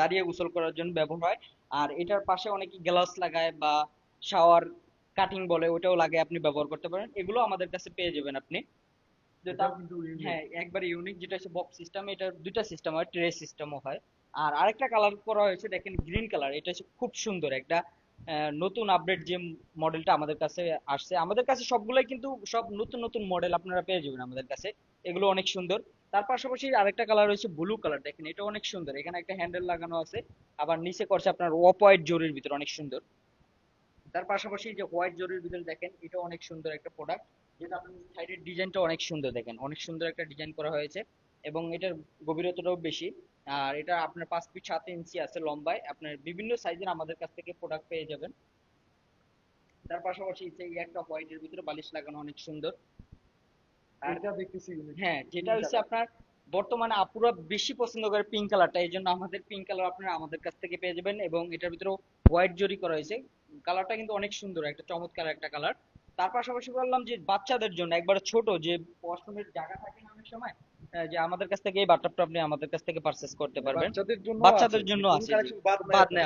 দাঁড়িয়ে গোসল করার জন্য ব্যবহার হয়। আর এটার পাশে অনেকে গ্লাস লাগায় বা শাওয়ার কাটিং বলে ওটাও লাগায় আপনি ব্যবহার করতে পারেন। এগুলো আমাদের কাছে পেয়ে যাবেন আপনি। হ্যাঁ একবারে ইউনিক যেটা হচ্ছে বক্স সিস্টেম এটা দুইটা সিস্টেম হয় ট্রে সিস্টেমও হয়। আর আরেকটা কালার করা হয়েছে দেখেন গ্রিন কালার এটা হচ্ছে খুব সুন্দর একটা নতুন আপডেট যে মডেলটা আমাদের কাছে আসছে। আমাদের কাছে সবগুলোই কিন্তু সব নতুন নতুন মডেল আপনারা পেয়ে যাবেন আমাদের কাছে। এগুলো অনেক সুন্দর। তার পাশাপাশি আরেকটা কালার রয়েছে ব্লু কালার দেখেন, এটা অনেক সুন্দর। এখানে একটা হ্যান্ডেল লাগানো আছে। আবার নিচে করছে আপনার অফ জরির ভিতরে, অনেক সুন্দর। তার পাশাপাশি যে হোয়াইট জরির ভিতরে দেখেন, এটা অনেক সুন্দর একটা প্রোডাক্ট যেটা আপনার সাইডের ডিজাইনটা অনেক সুন্দর, দেখেন। অনেক সুন্দর একটা ডিজাইন করা হয়েছে। এবং এটার গভীরতাটাও বেশি। আর এটা আপনার পাঁচ ফিট সাত ইঞ্চি আছে লম্বায়। আপনার বিভিন্ন সাইজের আমাদের কাছ থেকে প্রোডাক্ট পেয়ে যাবেন। তার পাশাপাশি এই একটা হোয়াইটের ভিতরে বালিশ লাগানো অনেক সুন্দর। এটা দেখতেছি হ্যাঁ যেটা হচ্ছে আপনার বর্তমানে আপুরা বেশি পছন্দ করে পিঙ্ক কালারটা এই জন্য আমাদের পিঙ্ক কালার আপনারা আমাদের কাছ থেকে পেয়ে যাবেন এবং এটার ভিতরেও হোয়াইট জরি করা হয়েছে। কালারটা কিন্তু অনেক সুন্দর একটা চমৎকার একটা কালার তার পাশাপাশি বললাম যে বাচ্চাদের জন্য একবারে ছোট যে ওয়াশরুমের জায়গা থাকে না অনেক সময় যে আমাদের কাছ থেকে এই বাথটাবটা আপনি আমাদের কাছ থেকে পারচেস করতে পারবেন। বাচ্চাদের জন্য আছে বাদ। নেই